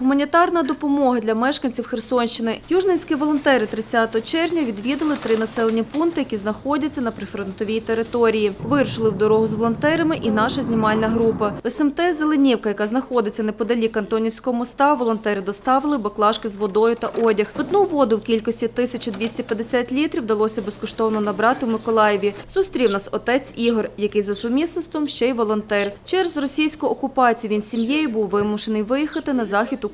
Гуманітарна допомога для мешканців Херсонщини. Южненські волонтери 30 червня відвідали три населені пункти, які знаходяться на прифронтовій території. Вирушили в дорогу з волонтерами і наша знімальна група. В СМТ Зеленівка, яка знаходиться неподалік Антонівського моста, волонтери доставили баклажки з водою та одяг. Питну воду в кількості 1250 літрів вдалося безкоштовно набрати в Миколаєві. Зустрів нас отець Ігор, який за сумісництвом ще й волонтер. Через російську окупацію він з сім'єю був вимушений виїхати на захід України.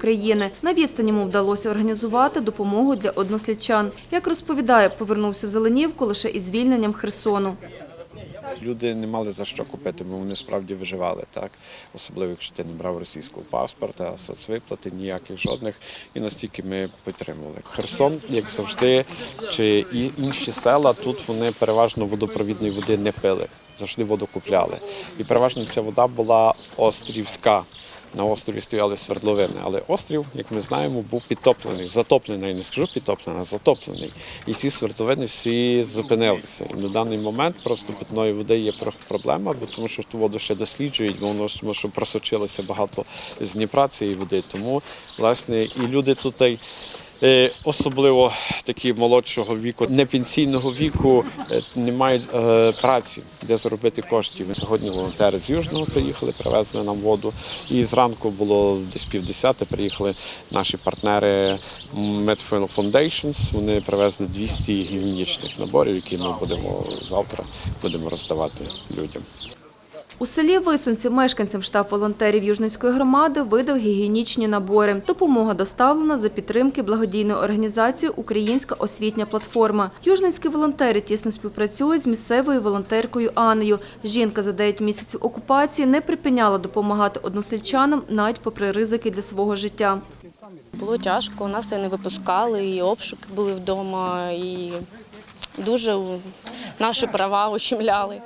На відстані йому вдалося організувати допомогу для однослідчан. Як розповідає, повернувся в Зеленівку лише із звільненням Херсону. Люди не мали за що купити, бо вони справді виживали, так особливо якщо ти не брав російського паспорта, соцвиплати ніяких жодних. І настільки ми підтримували. Херсон, як завжди, чи і інші села тут вони переважно водопровідної води не пили, завжди воду купляли. І переважно ця вода була острівська. На острові стояли свердловини, але острів, як ми знаємо, був підтоплений, затоплений, не скажу підтоплений, а затоплений. І ці свердловини всі зупинилися. І на даний момент просто питної води є трохи проблема, бо тому що ту воду ще досліджують, бо воно тому що просочилося багато з Дніпра цієї води. Тому власне і люди тут. Е, Особливо такі молодшого віку, не пенсійного віку, е, не мають е, праці, де заробити коштів. Сьогодні волонтери з Южного приїхали, привезли нам воду. І зранку було десь півдесяти. Приїхали наші партнери Medfield Foundations. Вони привезли 200 гігієнічних наборів, які ми будемо завтра будемо роздавати людям. У селі Висунці мешканцям штаб волонтерів Южницької громади видав гігієнічні набори. Допомога доставлена за підтримки благодійної організації Українська освітня платформа. Южницькі волонтери тісно співпрацюють з місцевою волонтеркою Анною. Жінка за 9 місяців окупації не припиняла допомагати односельчанам навіть попри ризики для свого життя. Було тяжко, нас не випускали, і обшуки були вдома, і дуже наші права ущемляли.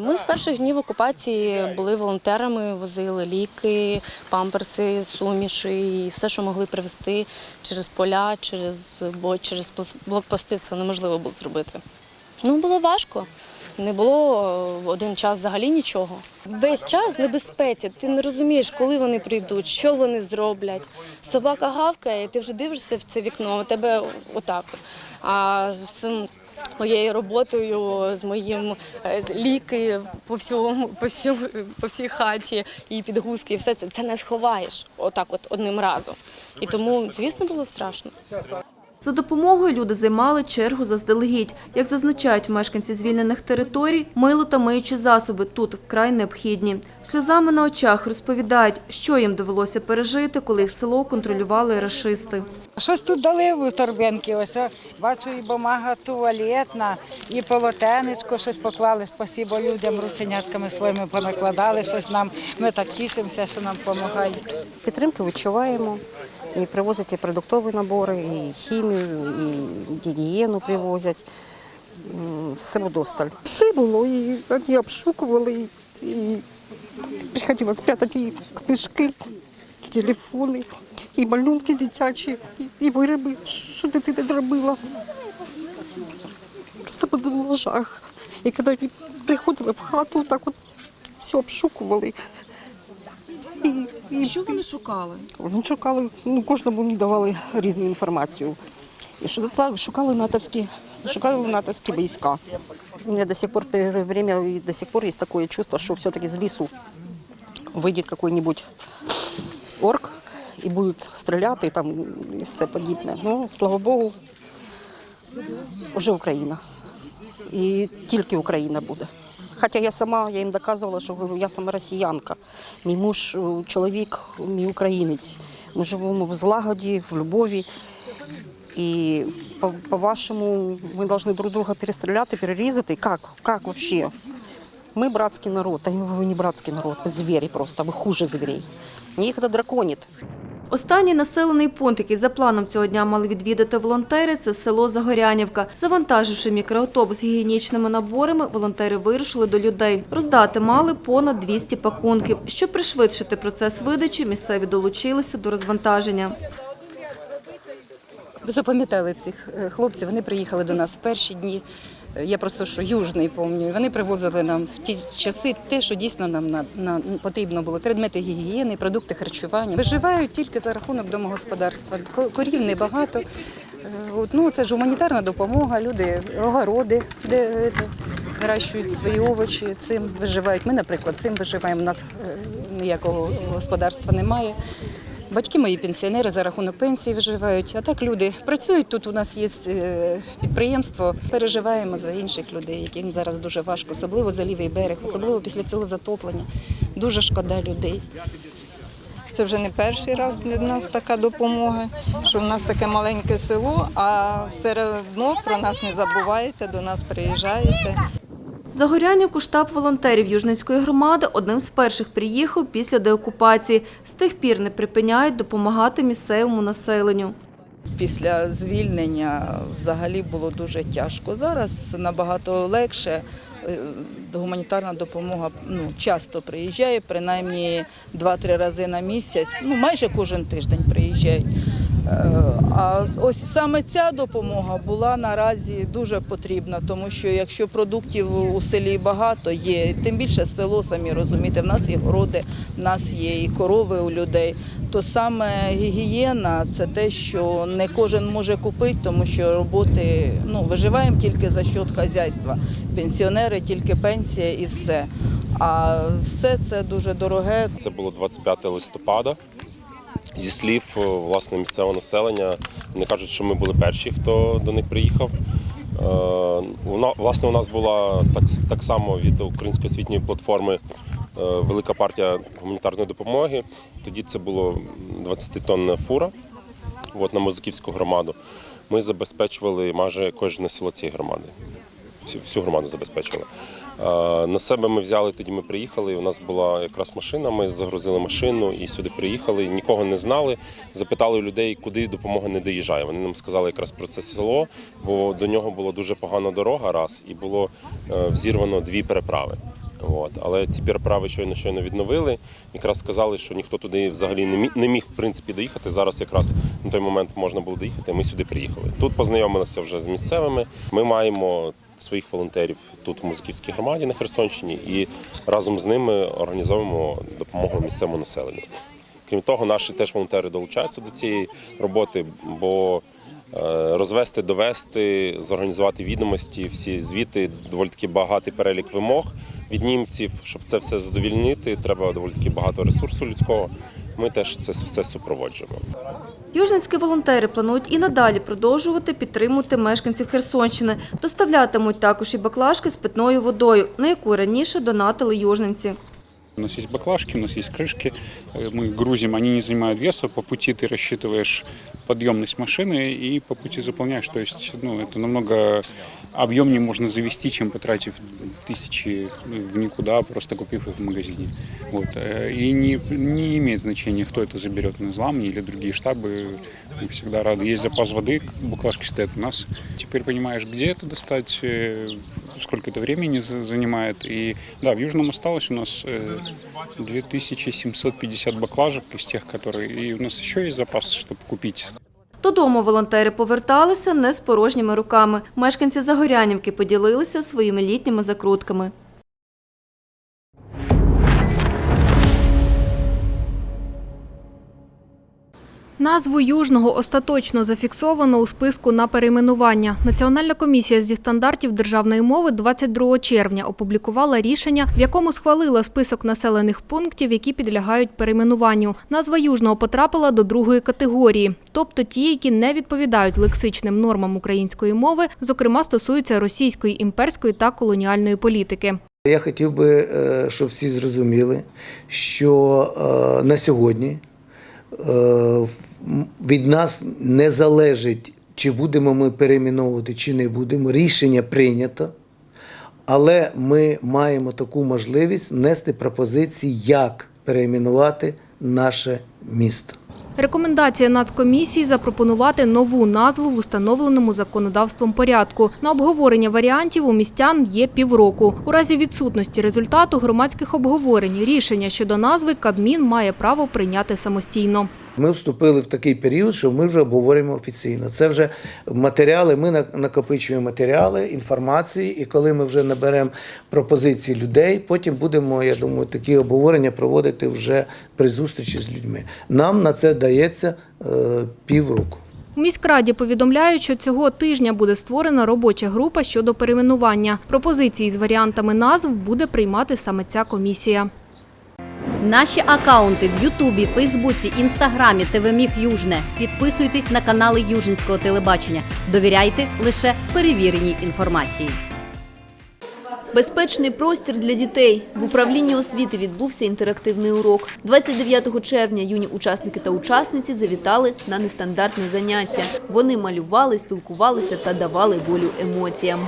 Ми з перших днів окупації були волонтерами, возили ліки, памперси, суміші і все, що могли привезти через поля, через бо через блокпости. Це неможливо було зробити. Ну, було важко. Не було е, один час взагалі нічого. Весь час в небезпеці. Ти не розумієш, коли вони прийдуть, що вони зроблять. Собака гавкає, ти вже дивишся в це вікно, у тебе отак. А з моєю роботою, з моїм е, ліки по всьому, по всьому, по всій хаті і підгузки, і все це це не сховаєш отак, от одним разом. І тому, звісно, було страшно. За допомогою люди займали чергу заздалегідь. Як зазначають мешканці звільнених територій, мило та миючі засоби тут вкрай необхідні. Сльозами на очах розповідають, що їм довелося пережити, коли їх село контролювали рашисти. Щось тут дали в торбинки. Ось о, бачу, і бумага туалетна, і полотенечко щось поклали. Спасибо людям, рученятками своїми понакладали щось нам. Ми так тішимося, що нам допомагають. Підтримки відчуваємо. І привозять і продуктові набори, і хімію, і гігієну привозять. Все вдосталь. Все було, і вони обшукували, і приходилось спрятати книжки, телефони, і малюнки дитячі, і, вироби, що дитина зробила. Просто подивила жах. І коли приходили в хату, так от все обшукували. І, і, Що вони шукали? вони шукали, ну кожному мені давали різну інформацію. І що шукали натовські, шукали натовські війська. У мене до сих пор время и до сих пор есть такое чувство, что все-таки из лесу выйдет какой-нибудь орк и будет стрелять, и там и все погибне. Ну, слава Богу, вже Україна. І тільки Україна буде. Хоча я сама, я їм доказувала, що я сама росіянка. Мій муж, е, чоловік, мій українець. Ми живемо в злагоді, в любові. І по- по-вашому ми повинні друг друга перестріляти, перерізати. Як? Як взагалі? Ми братський народ, а ви не братський народ, ви звірі просто, ви хуже звірей. Їх це драконить. Останній населений пункт, який за планом цього дня мали відвідати волонтери, це село Загорянівка. Завантаживши мікроавтобус гігієнічними наборами, волонтери вирушили до людей. Роздати мали понад 200 пакунків. Щоб пришвидшити процес видачі, місцеві долучилися до розвантаження. Запам'ятали цих е, хлопців, вони приїхали до нас в перші дні. Я просто що южний пам'ятаю. Вони привозили нам в ті часи те, що дійсно нам на, на, потрібно було. Предмети гігієни, продукти харчування. Виживають тільки за рахунок домогосподарства. Корів небагато. Е, ну, це ж гуманітарна допомога, люди, огороди, де е, вирощують свої овочі, цим виживають. Ми, наприклад, цим виживаємо. У нас е, ніякого господарства немає. Батьки мої пенсіонери за рахунок пенсії виживають. А так люди працюють. Тут у нас є е, підприємство. Переживаємо за інших людей, яким зараз дуже важко, особливо за лівий берег, особливо після цього затоплення. Дуже шкода людей. Це вже не перший раз для нас така допомога, що в нас таке маленьке село, а все одно про нас не забуваєте, до нас приїжджаєте. Загорянівку штаб волонтерів Южницької громади одним з перших приїхав після деокупації. З тих пір не припиняють допомагати місцевому населенню. Після звільнення взагалі було дуже тяжко. Зараз набагато легше. Е, Гуманітарна допомога ну, часто приїжджає, принаймні 2-3 рази на місяць, ну майже кожен тиждень приїжджають. А ось саме ця допомога була наразі дуже потрібна, тому що якщо продуктів у селі багато є, тим більше село, самі розумієте, в нас є городи, в нас є і корови у людей. То саме гігієна це те, що не кожен може купити, тому що роботи ну виживаємо тільки за счет хазяйства. Пенсіонери, тільки пенсія і все. А все це дуже дороге. Це було 25 листопада. Зі слів е, власне місцевого населення, вони кажуть, що ми були перші, хто до них приїхав. Е, Власне, у нас була так, так само від Української освітньої платформи е, велика партія гуманітарної допомоги. Тоді це було 20-тонна фура от, на Мозиківську громаду. Ми забезпечували майже кожне село цієї громади. Всю, громаду забезпечували. Е, На себе ми взяли, тоді ми приїхали. У нас була якраз машина. Ми загрузили машину і сюди приїхали. Нікого не знали. Запитали людей, куди допомога не доїжджає. Вони нам сказали якраз про це село, бо до нього була дуже погана дорога раз, і було е, взірвано дві переправи. От. Але ці переправи щойно щойно відновили. Якраз сказали, що ніхто туди взагалі не міг, не міг в принципі доїхати. Зараз якраз на той момент можна було доїхати. Ми сюди приїхали. Тут познайомилися вже з місцевими. Ми маємо своїх волонтерів тут в Музиківській громаді на Херсонщині і разом з ними організовуємо допомогу місцевому населенню. Крім того, наші теж волонтери долучаються до цієї роботи, бо е, розвести, довести, зорганізувати відомості, всі звіти, доволі таки багатий перелік вимог від німців. Щоб це все задовільнити, треба доволі таки багато ресурсу людського Ми теж це все супроводжуємо. Южницькі волонтери планують і надалі продовжувати підтримувати мешканців Херсонщини. Доставлятимуть також і баклажки з питною водою, на яку раніше донатили южненці. У нас есть баклажки, у нас есть крышки. Э, Мы грузим, они не занимают веса. По пути ты рассчитываешь подъемность машины и по пути заполняешь. То есть ну, это намного объемнее можно завести, чем потратив тысячи в никуда, просто купив их в магазине. Вот. Э, И не, не имеет значения, кто это заберет на зламни или другие штабы. Мы всегда рады. Есть запас воды, баклажки стоят у нас. Теперь понимаешь, где это достать, э, сколько это времени за- занимает. И да, в Южном осталось у нас э, 2750 баклажек из тех, которые... И у нас еще есть запас, чтобы купить Додому волонтери поверталися не з порожніми руками. Мешканці Загорянівки поділилися своїми літніми закрутками. Назву Южного остаточно зафіксовано у списку на перейменування. Національна комісія зі стандартів державної мови 22 червня опублікувала рішення, в якому схвалила список населених пунктів, які підлягають перейменуванню. Назва Южного потрапила до другої категорії, тобто ті, які не відповідають лексичним нормам української мови, зокрема стосуються російської імперської та колоніальної політики. Я хотів би, е, щоб всі зрозуміли, що е, на сьогодні е, від нас не залежить, чи будемо ми перейменовувати, чи не будемо. Рішення прийнято, але ми маємо таку можливість внести пропозиції, як перейменувати наше місто. Рекомендація Нацкомісії запропонувати нову назву в установленому законодавством порядку. На обговорення варіантів у містян є півроку. У разі відсутності результату громадських обговорень рішення щодо назви Кабмін має право прийняти самостійно. Ми вступили в такий період, що ми вже обговорюємо офіційно. Це вже матеріали. Ми на- накопичуємо матеріали, інформації, і коли ми вже наберемо пропозиції людей, потім будемо, я думаю, такі обговорення проводити вже при зустрічі з людьми. Нам на це дається е, півроку. У міськраді повідомляють, що цього тижня буде створена робоча група щодо перейменування. Пропозиції з варіантами назв буде приймати саме ця комісія. Наші акаунти в Ютубі, Фейсбуці, Інстаграмі, ТВ Міг Южне. Підписуйтесь на канали Южницького телебачення. Довіряйте лише перевіреній інформації. Безпечний простір для дітей. В управлінні освіти відбувся інтерактивний урок. 29 червня юні учасники та учасниці завітали на нестандартне заняття. Вони малювали, спілкувалися та давали волю емоціям.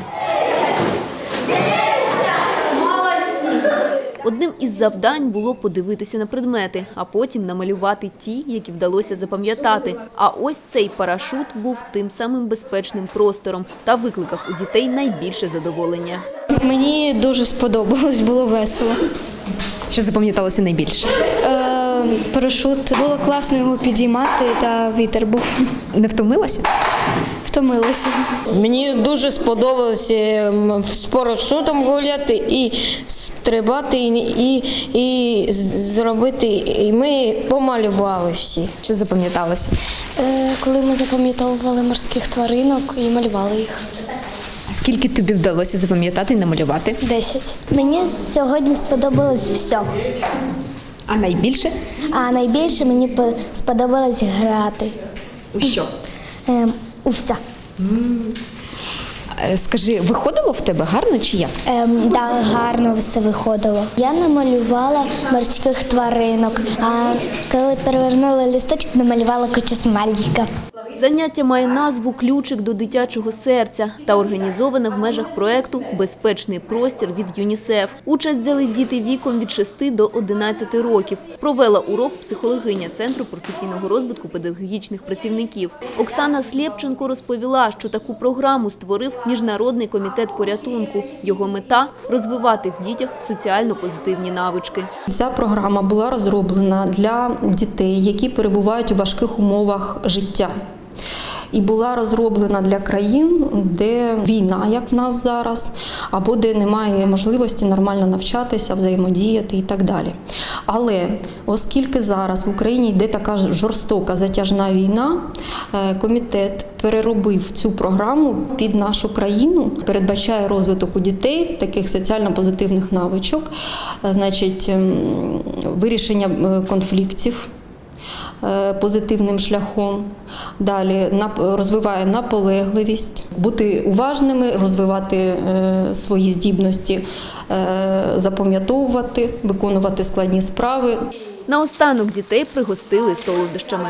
Одним із завдань було подивитися на предмети, а потім намалювати ті, які вдалося запам'ятати. А ось цей парашут був тим самим безпечним простором та викликав у дітей найбільше задоволення. Мені дуже сподобалось, було весело. Що запам'яталося найбільше? Парашут було класно його підіймати, та вітер був. Не втомилася? Втомилася. Мені дуже сподобалося ем, з парашутом гуляти і стрибати, і, і, і зробити. І ми помалювали всі. Що запам'яталося? Е, коли ми запам'ятовували морських тваринок і малювали їх. Скільки тобі вдалося запам'ятати і намалювати? Десять. Мені сьогодні сподобалось все. А найбільше? А найбільше мені сподобалось грати. У що? Ем, у все. Е, Скажи, виходило в тебе гарно чи як? Ем, да, гарно все виходило. Я намалювала морських тваринок, а коли перевернула лісточок, намалювала кучу смайликів. Заняття має назву Ключик до дитячого серця та організоване в межах проекту Безпечний простір від ЮНІСЕФ. Участь взяли діти віком від 6 до 11 років. Провела урок психологиня Центру професійного розвитку педагогічних працівників. Оксана Слєпченко розповіла, що таку програму створив Міжнародний комітет порятунку. Його мета розвивати в дітях соціально позитивні навички. Ця програма була розроблена для дітей, які перебувають у важких умовах життя. І була розроблена для країн, де війна, як в нас зараз, або де немає можливості нормально навчатися, взаємодіяти і так далі. Але оскільки зараз в Україні йде така жорстока затяжна війна, е, комітет переробив цю програму під нашу країну, передбачає розвиток у дітей таких соціально позитивних навичок, е, значить, ем, вирішення е, конфліктів позитивним шляхом. Далі розвиває наполегливість, бути уважними, розвивати е, свої здібності, е, запам'ятовувати, виконувати складні справи. Наостанок дітей пригостили солодощами.